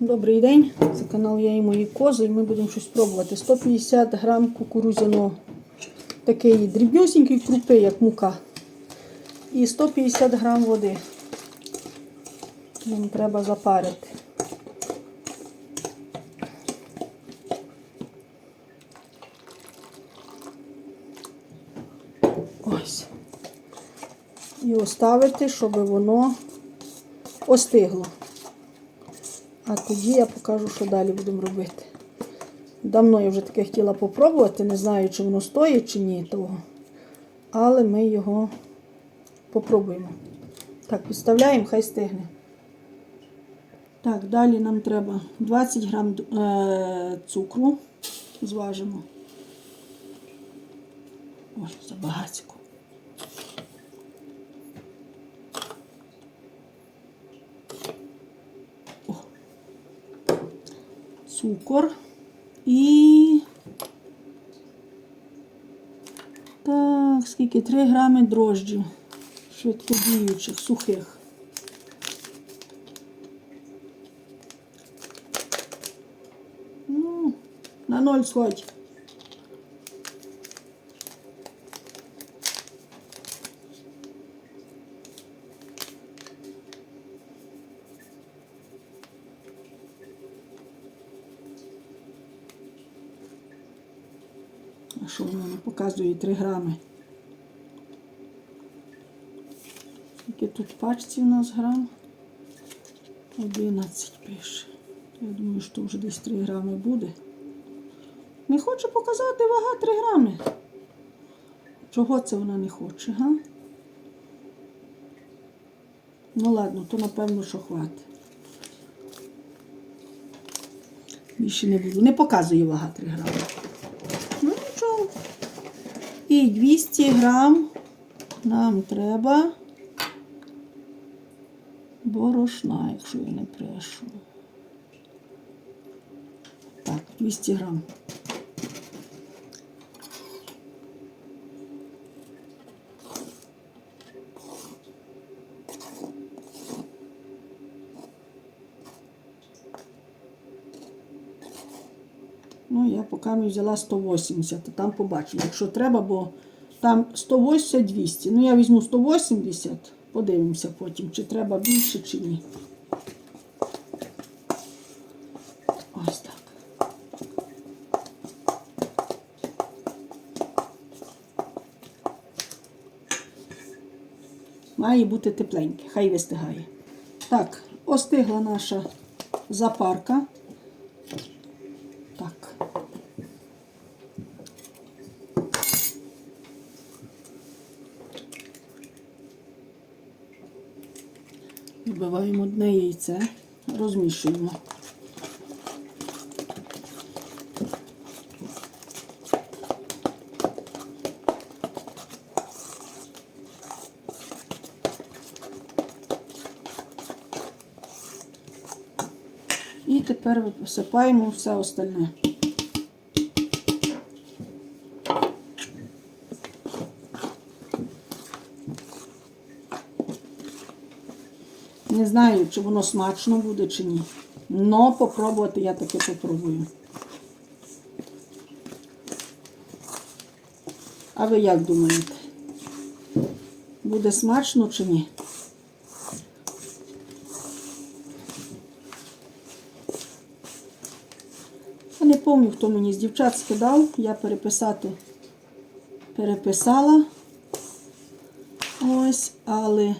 Добрий день, це канал Я і мої кози, і ми будемо щось пробувати. 150 грам кукурудзяного такої дрібнюсінької крупи, як мука. І 150 грам води. Нам треба запарити. Ось. І оставити, щоб воно остигло. А тоді я покажу, що далі будемо робити. Давно я вже таке хотіла попробувати, не знаю, чи воно стоїть, чи ні того. Але ми його попробуємо. Так, підставляємо, хай стигне. Так, далі нам треба 20 грам е, цукру. Зважимо. Ой, забагацько. Цукор і. Так, скільки? 3 грами дрожджів швидкодіючих, сухих. Ну, на ноль сходь. Що воно показує 3 грами? Скільки тут пачці у нас грам? 11 пише. Я думаю, що вже десь 3 грами буде. Не хоче показати вага 3 грами. Чого це вона не хоче, га? Ну ладно, то напевно, що хватить. Більше не буду. Не показує вага 3 грами. І 200 грам нам треба борошна, якщо я не прешу. Так, 200 грам. Поки взяла 180, а там побачимо. Якщо треба, бо там 180-200. Ну, я візьму 180, подивимося потім, чи треба більше, чи ні. Ось так. Має бути тепленьке, хай вистигає. Так, остигла наша запарка. Так. Вбиваємо одне яйце, розмішуємо. І тепер висипаємо все остальне. Не знаю, чи воно смачно буде, чи ні. Но попробувати я таки попробую. А ви як думаєте? Буде смачно чи ні? Я не пам'ятаю, хто мені з дівчат скидав, я переписати переписала. Ось, але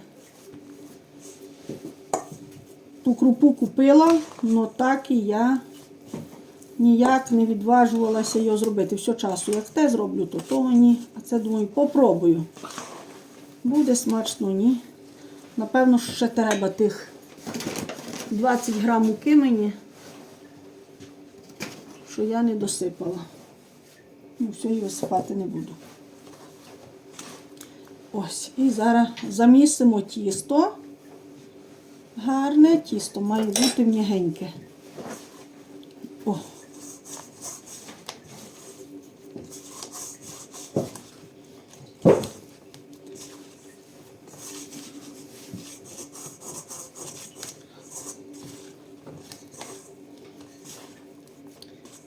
ту крупу купила, але так і я ніяк не відважувалася його зробити. Все часу. Як те зроблю, то того ні. А це, думаю, попробую. Буде смачно, ні. Напевно, ще треба тих 20 грам муки мені, що я не досипала. Ну, все, її висипати не буду. Ось, і зараз замісимо тісто. Гарне тісто має бути м'ягеньке. О.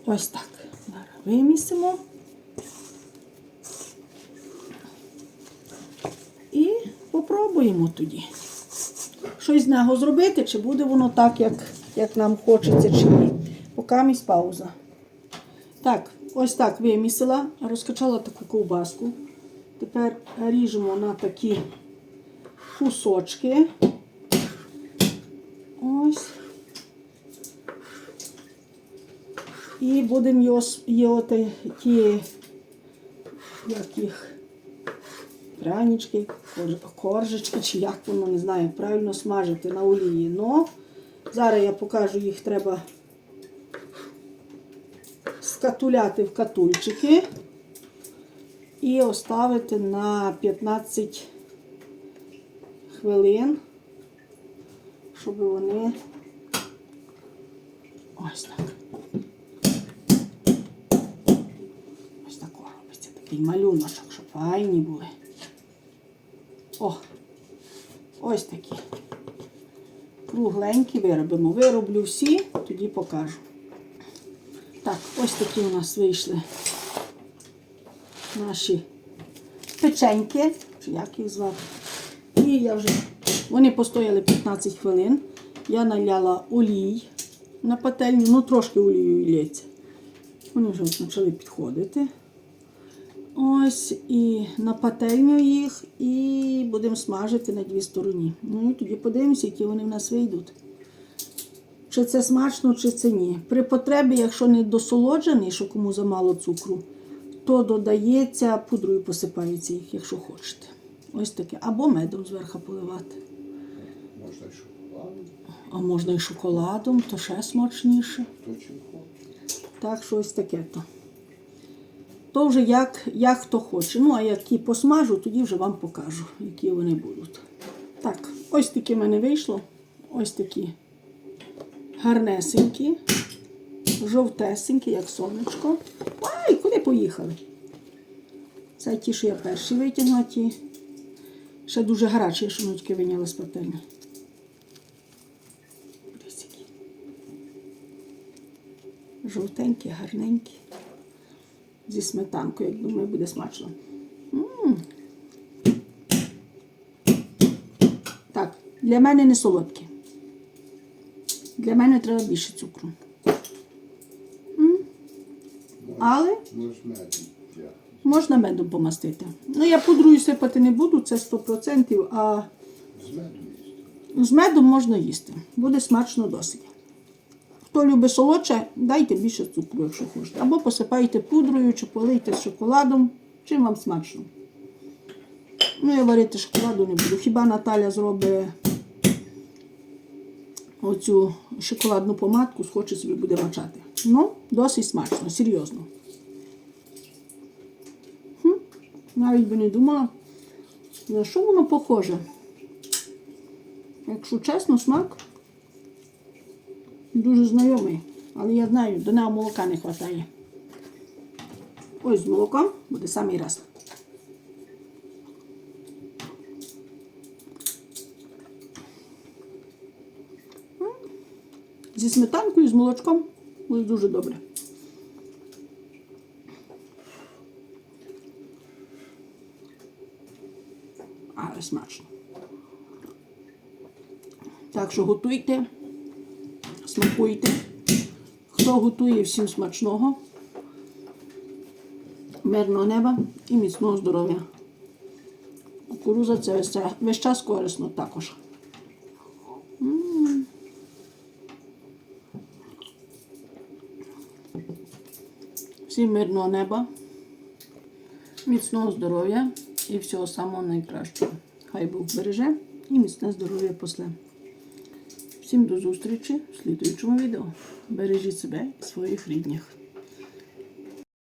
Ось так. Зараз вимісимо. І попробуємо тоді. Щось з нього зробити, чи буде воно так, як, як нам хочеться, чи ні. Поки місь пауза. Так, ось так вимісила, розкачала таку ковбаску. Тепер ріжемо на такі кусочки. Ось. І будемо його, його такі, як їх, прянички, кор- коржечки, чи як воно, не знаю, правильно смажити на олії. Но зараз я покажу, їх треба скатуляти в катульчики і оставити на 15 хвилин, щоб вони ось так. Ось тако робиться такий малюночок, щоб файні були. О! Ось такі. Кругленькі виробимо. Вироблю всі, тоді покажу. Так, ось такі у нас вийшли наші печеньки, чи як їх звати. І я вже, вони постояли 15 хвилин. Я наляла олій на пательню, ну трошки олію лється. Вони вже почали підходити. Ось і на пательню їх, і будемо смажити на дві стороні. Ну і тоді подивимося, які вони в нас вийдуть. Чи це смачно, чи це ні. При потребі, якщо не досолоджений, що кому замало цукру, то додається, пудрою посипається їх, якщо хочете. Ось таке. Або медом зверху поливати. Можна і шоколадом, А можна і шоколадом, то ще смачніше. хто чим хоче. Так, що ось таке то. То вже як, як хто хоче. Ну, а які посмажу, тоді вже вам покажу, які вони будуть. Так, ось такі в мене вийшло. Ось такі гарнесенькі, жовтесенькі, як сонечко. Ай, куди поїхали? Це ті, що я перші витягну, а ті ще дуже гарячі, шуночки виняла з пательні. Жовтенькі, гарненькі. Зі сметанкою, як думаю, буде смачно. М. Так, для мене не солодкі. Для мене треба більше цукру. М. Але Можеш медом можна медом помастити. Ну, я пудрою сипати не буду, це 100%, а з медом можна їсти. Буде смачно досить. Хто любить солодше, дайте більше цукру, якщо хочете. Або посипайте пудрою, чи полийте з шоколадом. Чим вам смачно. Ну, я варити шоколаду не буду. Хіба Наталя зробить оцю шоколадну помадку, схоче собі буде мачати. Ну, досить смачно, серйозно. Хм, навіть би не думала, на що воно похоже. Якщо чесно, смак дуже знайомий. Але я знаю, до нього молока не вистачає. Ось з молоком буде самий раз. Зі сметанкою, з молочком буде дуже добре. Але смачно. Так що готуйте, смакуйте. Хто готує, всім смачного, мирного неба і міцного здоров'я. Кукуруза це весь, час корисно також. Всім мирного неба, міцного здоров'я і всього самого найкращого. Хай Бог береже і міцне здоров'я после. Всім до зустрічі в слідуючому відео. Бережіть себе і своїх рідних.